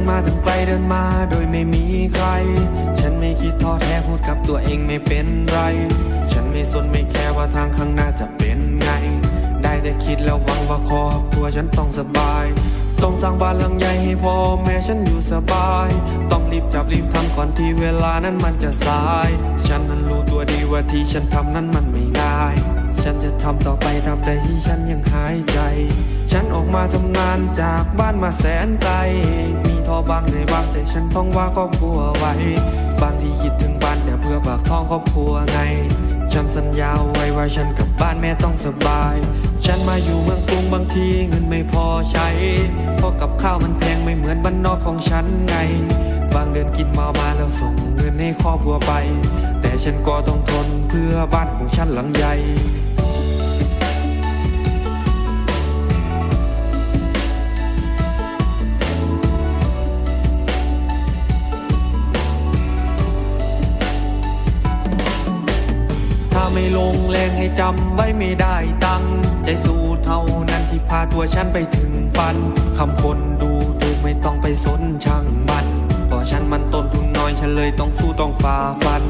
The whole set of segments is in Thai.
งไกลเดินมาโดยไม่มีใคร ฉันไม่คิดท้อแท้พูดกับตัวเองไม่เป็นไร ฉันไม่สนไม่แคร์ว่าทางข้างหน้าจะเป็นไง ได้แต่คิดแล้วหวังว่าครอบครัวฉันต้องสบาย ต้องสร้างบ้านหลังใหญ่ให้พ่อแม่ฉันอยู่สบาย ต้องรีบจับรีบทำก่อนที่เวลานั้นมันจะสาย ฉันนั้นรู้ตัวดีว่าที่ฉันทำนั้นมันไม่ง่าย ฉันจะทำต่อไปตราบใดที่ฉันยังหายใจ ฉันออกมาทำงานจากบ้านมาแสนไกล มีท้อบางในบ้างแต่ฉันต้องว่าครอบครัวไว้ บางที่คิดถึงบ้านแต่เพื่อปากท้องครอบครัวไง ฉันสัญญาไว้ว่าฉันกับบ้านแม่ต้องสบาย ฉันมาอยู่เมืองกรุงบางทีเงินไม่พอใช้ เพราะกับข้าวมันแพงไม่เหมือนบ้านนอกของฉันไง บางเดือนกินมามาแล้วส่งเงินให้ครอบครัวไปแต่ฉันก็ต้องทนเพื่อบ้านของฉันหลังใหญ่ ไม่ลงแรงให้จำไว้ไม่ได้ตังใจสู้เท่านั้นที่พาตัวฉันไปถึงฝันคำคนดูถูกไม่ต้องไปสนช่างมันเพราะฉันมันต้นทุนน้อยฉันเลยต้องสู้ต้องฝ่าฟัน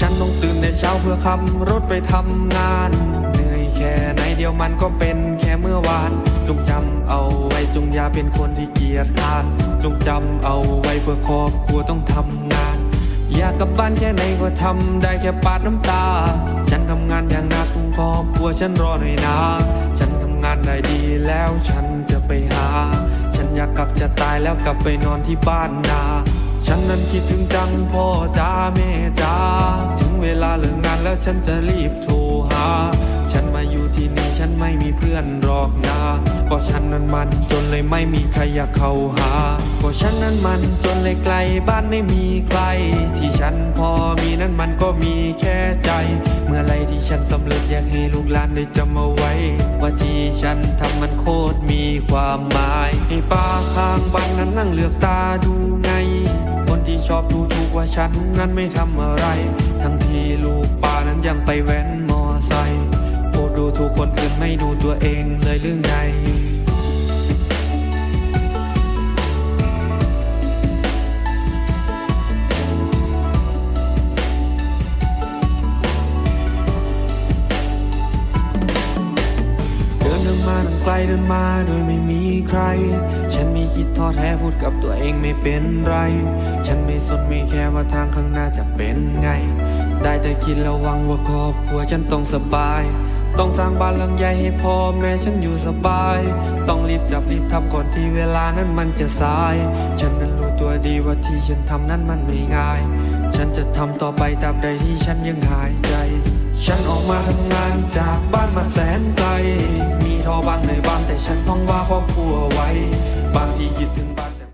ฉันต้องตื่นในเช้าเพื่อขับรถไปทำงาน เหนื่อยแค่ไหนเดียวมันก็เป็นแค่เมื่อวาน จงจำเอาไว้จงอย่าเป็นคนที่เกียจคร้าน จงจำเอาไว้เพื่อครอบครัวต้องทำงาน อยากกลับบ้านแค่ไหนก็ทำได้แค่ปาดน้ำตา วฉันรอหน่อยนะ ฉันทำงานได้ดีแล้วฉันจะไปหา ฉันอยากกลับจะตายแล้วกลับไปนอนที่บ้านนา ฉันนั้นคิดถึงจังพ่อจ้าแม่จ้า ถึงเวลาเลิกงานแล้วฉันจะรีบโทรหา ฉันมาอยู่ที่นี่ฉันไม่มีเพื่อนหรอกนะก็ฉันนั้นมันจนเลย ไม่มีใครอยากเข้าหาก็ฉันนั้นมันจนเลยไกลบ้านไม่มีใคร ที่ฉันพอมีนั้นมันก็มีแค่ใจ เมื่อไรที่ฉันสำเร็จอยากให้ลูกหลานได้จำเอาไว้ ว่าที่ฉันทำมันโคตรมีความหมายให้ป้าข้างบ้านนั้นนั่งเลือกตาดูไง คนที่ชอบดูถูกว่าฉันนั้นไม่ทำอะไร ทั้งที่ลูกป้านั้นยังไปแว้นมอไซค์โปรดดูถูกคนอื่นไม่ดูตัวเองเลยหรือไง เดินมาโดยไม่มีใคร ฉันไม่คิดท้อแท้พูดกับตัวเองไม่เป็นไร ฉันไม่สนไม่แค่ว่าทางข้างหน้าจะเป็นไง ได้แต่คิดแล้วหวังว่าครอบครัวฉันต้องสบาย ต้องสร้างบ้านหลังใหญ่ให้พ่อแม่ฉันอยู่สบาย ต้องรีบจับรีบทำก่อนที่เวลานั้นมันจะสาย ฉันนั้นรู้ตัวดีว่าที่ฉันทำนั้นมันไม่ง่าย ฉันจะทำต่อไปตราบใดที่ฉันยังหายใจ ฉันออกมาทำงานจากบ้านมาแสนไกล ท้อบางในบ้านแต่ฉันต้องว่าความกลัวไว้ บางทีคิดถึง